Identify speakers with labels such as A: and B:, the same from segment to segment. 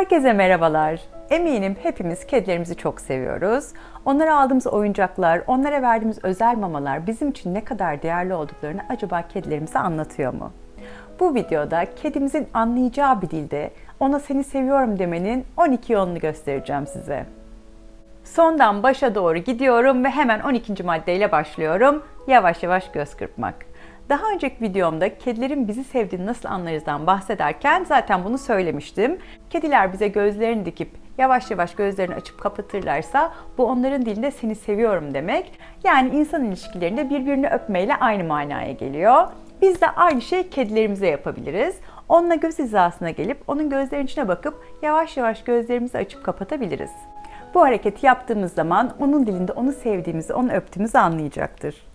A: Herkese merhabalar. Eminim hepimiz kedilerimizi çok seviyoruz. Onlara aldığımız oyuncaklar, onlara verdiğimiz özel mamalar bizim için ne kadar değerli olduklarını acaba kedilerimize anlatıyor mu? Bu videoda kedimizin anlayacağı bir dilde ona seni seviyorum demenin 12 yolunu göstereceğim size. Sondan başa doğru gidiyorum ve hemen 12. maddeyle başlıyorum. Yavaş yavaş göz kırpmak. Daha önceki videomda kedilerin bizi sevdiğini nasıl anlarızdan bahsederken zaten bunu söylemiştim. Kediler bize gözlerini dikip yavaş yavaş gözlerini açıp kapatırlarsa bu onların dilinde seni seviyorum demek. Yani insan ilişkilerinde birbirini öpmeyle aynı manaya geliyor. Biz de aynı şeyi kedilerimize yapabiliriz. Onunla göz hizasına gelip onun gözlerinin içine bakıp yavaş yavaş gözlerimizi açıp kapatabiliriz. Bu hareketi yaptığımız zaman onun dilinde onu sevdiğimizi, onu öptüğümüzü anlayacaktır.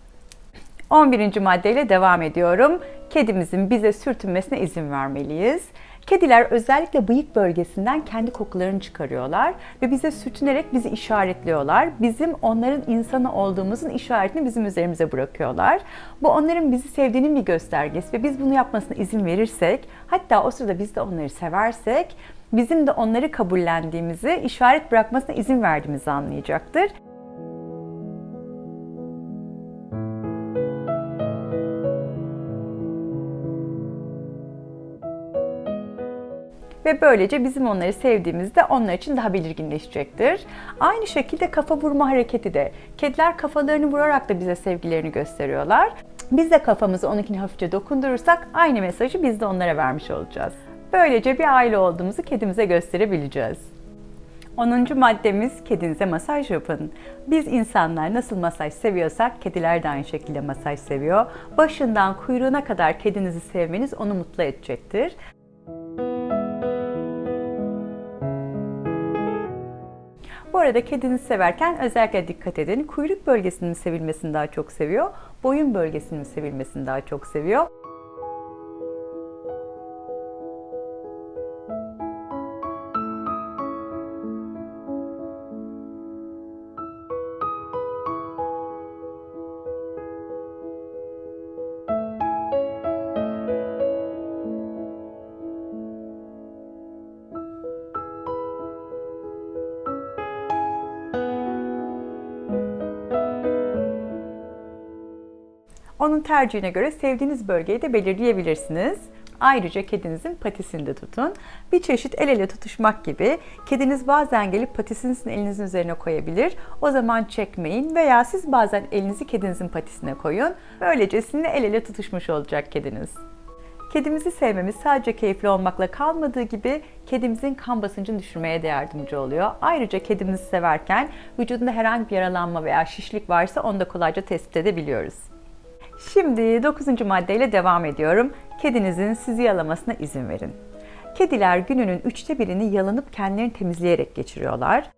A: 11. maddeyle devam ediyorum. Kedimizin bize sürtünmesine izin vermeliyiz. Kediler özellikle bıyık bölgesinden kendi kokularını çıkarıyorlar ve bize sürtünerek bizi işaretliyorlar. Bizim onların insanı olduğumuzun işaretini bizim üzerimize bırakıyorlar. Bu onların bizi sevdiğinin bir göstergesi ve biz bunu yapmasına izin verirsek, hatta o sırada biz de onları seversek, bizim de onları kabullendiğimizi, işaret bırakmasına izin verdiğimizi anlayacaktır. Ve böylece bizim onları sevdiğimizde onlar için daha belirginleşecektir. Aynı şekilde kafa vurma hareketi de. Kediler kafalarını vurarak da bize sevgilerini gösteriyorlar. Biz de kafamızı onunkine hafifçe dokundurursak aynı mesajı biz de onlara vermiş olacağız. Böylece bir aile olduğumuzu kedimize gösterebileceğiz. 10. maddemiz kedinize masaj yapın. Biz insanlar nasıl masaj seviyorsak kediler de aynı şekilde masaj seviyor. Başından kuyruğuna kadar kedinizi sevmeniz onu mutlu edecektir. Bu arada kedinizi severken özellikle dikkat edin. Kuyruk bölgesinin sevilmesini daha çok seviyor, boyun bölgesinin sevilmesini daha çok seviyor. Onun tercihine göre sevdiğiniz bölgeyi de belirleyebilirsiniz. Ayrıca kedinizin patisini de tutun. Bir çeşit el ele tutuşmak gibi. Kediniz bazen gelip patisini elinizin üzerine koyabilir. O zaman çekmeyin veya siz bazen elinizi kedinizin patisine koyun. Böylece sizinle el ele tutuşmuş olacak kediniz. Kedimizi sevmemiz sadece keyifli olmakla kalmadığı gibi kedimizin kan basıncını düşürmeye de yardımcı oluyor. Ayrıca kedimizi severken vücudunda herhangi bir yaralanma veya şişlik varsa onu da kolayca tespit edebiliyoruz. Şimdi 9. maddeyle devam ediyorum. Kedinizin sizi yalamasına izin verin. Kediler gününün üçte birini yalanıp kendilerini temizleyerek geçiriyorlar.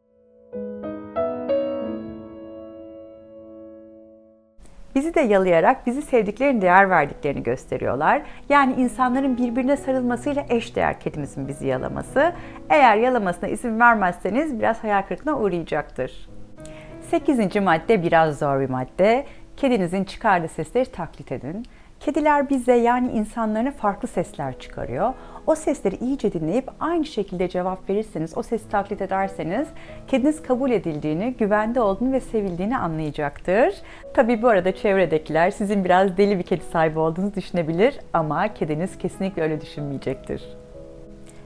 A: Bizi de yalayarak bizi sevdiklerini değer verdiklerini gösteriyorlar. Yani insanların birbirine sarılmasıyla eş değer kedimizin bizi yalaması. Eğer yalamasına izin vermezseniz biraz hayal kırıklığına uğrayacaktır. 8. madde biraz zor bir madde. Kedinizin çıkardığı sesleri taklit edin. Kediler bize yani insanlarına farklı sesler çıkarıyor. O sesleri iyice dinleyip aynı şekilde cevap verirseniz, o sesi taklit ederseniz kediniz kabul edildiğini, güvende olduğunu ve sevildiğini anlayacaktır. Tabi bu arada çevredekiler sizin biraz deli bir kedi sahibi olduğunuzu düşünebilir ama kediniz kesinlikle öyle düşünmeyecektir.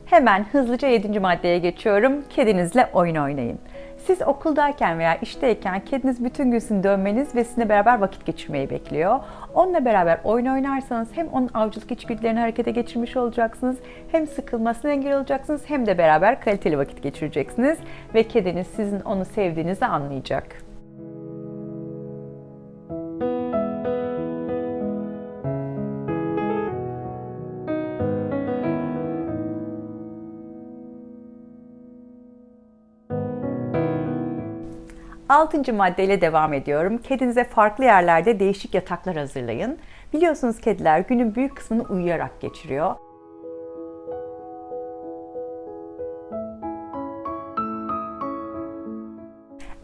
A: Hemen hızlıca 7. maddeye geçiyorum. Kedinizle oyun oynayın. Siz okuldayken veya işteyken kediniz bütün gün sizin dönmeniz ve sizinle beraber vakit geçirmeyi bekliyor. Onunla beraber oyun oynarsanız hem onun avcılık içgüdülerini harekete geçirmiş olacaksınız, hem sıkılmasına engel olacaksınız, hem de beraber kaliteli vakit geçireceksiniz ve kediniz sizin onu sevdiğinizi anlayacak. 6. maddeyle devam ediyorum. Kedinize farklı yerlerde değişik yataklar hazırlayın. Biliyorsunuz kediler günün büyük kısmını uyuyarak geçiriyor.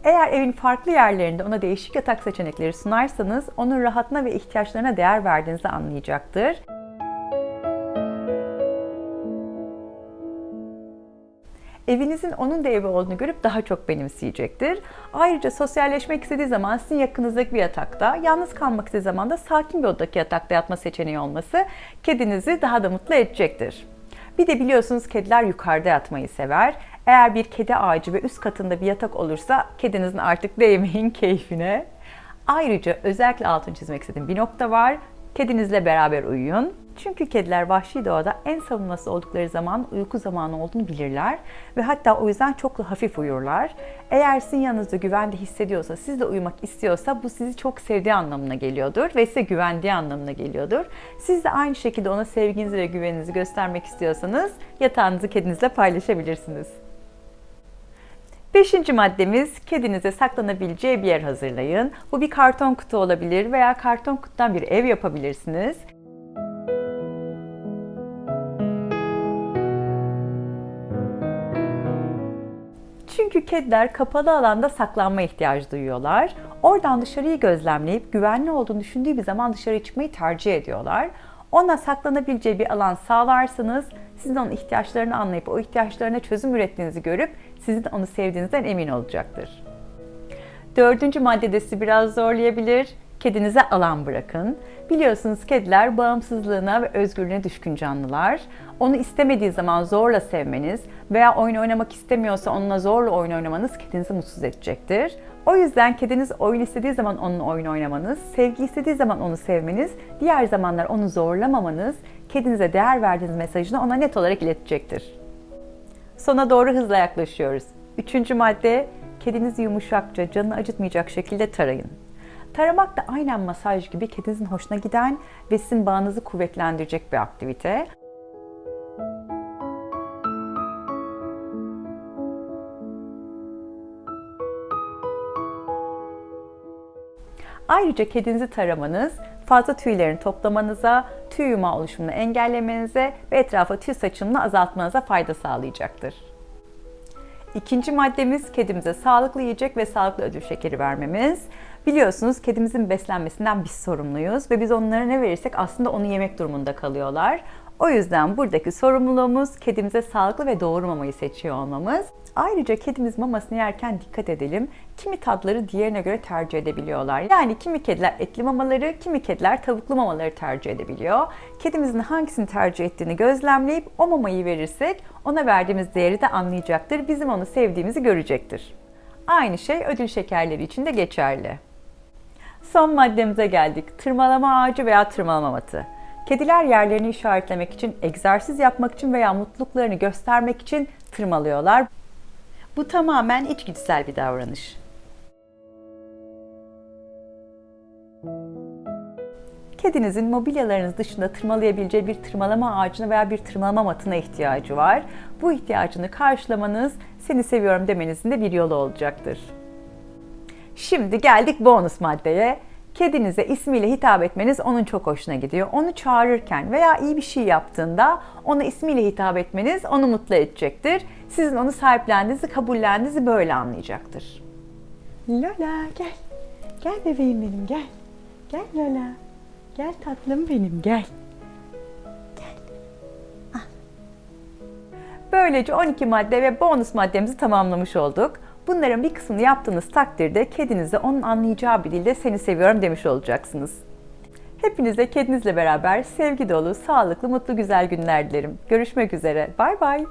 A: Eğer evin farklı yerlerinde ona değişik yatak seçenekleri sunarsanız onun rahatına ve ihtiyaçlarına değer verdiğinizi anlayacaktır. Evinizin onun da evi olduğunu görüp daha çok benimseyecektir. Ayrıca sosyalleşmek istediği zaman sizin yakınızdaki bir yatakta, yalnız kalmak istediği zaman da sakin bir odadaki yatakta yatma seçeneği olması kedinizi daha da mutlu edecektir. Bir de biliyorsunuz kediler yukarıda yatmayı sever. Eğer bir kedi ağacı ve üst katında bir yatak olursa kedinizin artık değmeyin keyfine. Ayrıca özellikle altını çizmek istediğim bir nokta var. Kedinizle beraber uyuyun. Çünkü kediler vahşi doğada en savunması oldukları zaman uyku zamanı olduğunu bilirler ve hatta o yüzden çok da hafif uyurlar. Eğer sizin yanınızda güvende hissediyorsa, siz de uyumak istiyorsa bu sizi çok sevdiği anlamına geliyordur ve size güvendiği anlamına geliyordur. Siz de aynı şekilde ona sevginizi ve güveninizi göstermek istiyorsanız yatağınızı kedinizle paylaşabilirsiniz. Beşinci maddemiz kedinize saklanabileceği bir yer hazırlayın. Bu bir karton kutu olabilir veya karton kutudan bir ev yapabilirsiniz. Çünkü kediler kapalı alanda saklanma ihtiyacı duyuyorlar. Oradan dışarıyı gözlemleyip güvenli olduğunu düşündüğü bir zaman dışarı çıkmayı tercih ediyorlar. Ona saklanabileceği bir alan sağlarsanız sizin onun ihtiyaçlarını anlayıp o ihtiyaçlarına çözüm ürettiğinizi görüp sizin onu sevdiğinizden emin olacaktır. Dördüncü maddede sizi biraz zorlayabilir. Kedinize alan bırakın. Biliyorsunuz kediler bağımsızlığına ve özgürlüğüne düşkün canlılar. Onu istemediği zaman zorla sevmeniz veya oyun oynamak istemiyorsa onunla zorla oyun oynamanız kedinizi mutsuz edecektir. O yüzden kediniz oyun istediği zaman onunla oyun oynamanız, sevgi istediği zaman onu sevmeniz, diğer zamanlar onu zorlamamanız, kedinize değer verdiğiniz mesajını ona net olarak iletecektir. Sona doğru hızla yaklaşıyoruz. Üçüncü madde, kedinizi yumuşakça, canını acıtmayacak şekilde tarayın. Taramak da aynen masaj gibi kedinizin hoşuna giden ve sizin bağınızı kuvvetlendirecek bir aktivite. Ayrıca kedinizi taramanız fazla tüylerini toplamanıza, tüy yumağı oluşumunu engellemenize ve etrafa tüy saçımını azaltmanıza fayda sağlayacaktır. İkinci maddemiz kedimize sağlıklı yiyecek ve sağlıklı ödül şekeri vermemiz. Biliyorsunuz kedimizin beslenmesinden biz sorumluyuz ve biz onlara ne verirsek aslında onu yemek durumunda kalıyorlar. O yüzden buradaki sorumluluğumuz kedimize sağlıklı ve doğru mamayı seçiyor olmamız. Ayrıca kedimiz mamasını yerken dikkat edelim. Kimi tatları diğerine göre tercih edebiliyorlar. Yani kimi kediler etli mamaları, kimi kediler tavuklu mamaları tercih edebiliyor. Kedimizin hangisini tercih ettiğini gözlemleyip o mamayı verirsek ona verdiğimiz değeri de anlayacaktır. Bizim onu sevdiğimizi görecektir. Aynı şey ödül şekerleri için de geçerli. Son maddemize geldik. Tırmalama ağacı veya tırmalama matı. Kediler yerlerini işaretlemek için, egzersiz yapmak için veya mutluluklarını göstermek için tırmalıyorlar. Bu tamamen içgüdüsel bir davranış. Kedinizin mobilyalarınız dışında tırmalayabileceği bir tırmalama ağacına veya bir tırmalama matına ihtiyacı var. Bu ihtiyacını karşılamanız seni seviyorum demenizin de bir yolu olacaktır. Şimdi geldik bonus maddeye. Kedinize ismiyle hitap etmeniz onun çok hoşuna gidiyor. Onu çağırırken veya iyi bir şey yaptığında ona ismiyle hitap etmeniz onu mutlu edecektir. Sizin onu sahiplendiğinizi, kabullendiğinizi böyle anlayacaktır. Lola gel. Gel bebeğim benim gel. Gel Lola. Gel tatlım benim gel. Böylece 12 madde ve bonus maddemizi tamamlamış olduk. Bunların bir kısmını yaptığınız takdirde kedinize onun anlayacağı bir dilde seni seviyorum demiş olacaksınız. Hepinize kedinizle beraber sevgi dolu, sağlıklı, mutlu, güzel günler dilerim. Görüşmek üzere. Bay bay.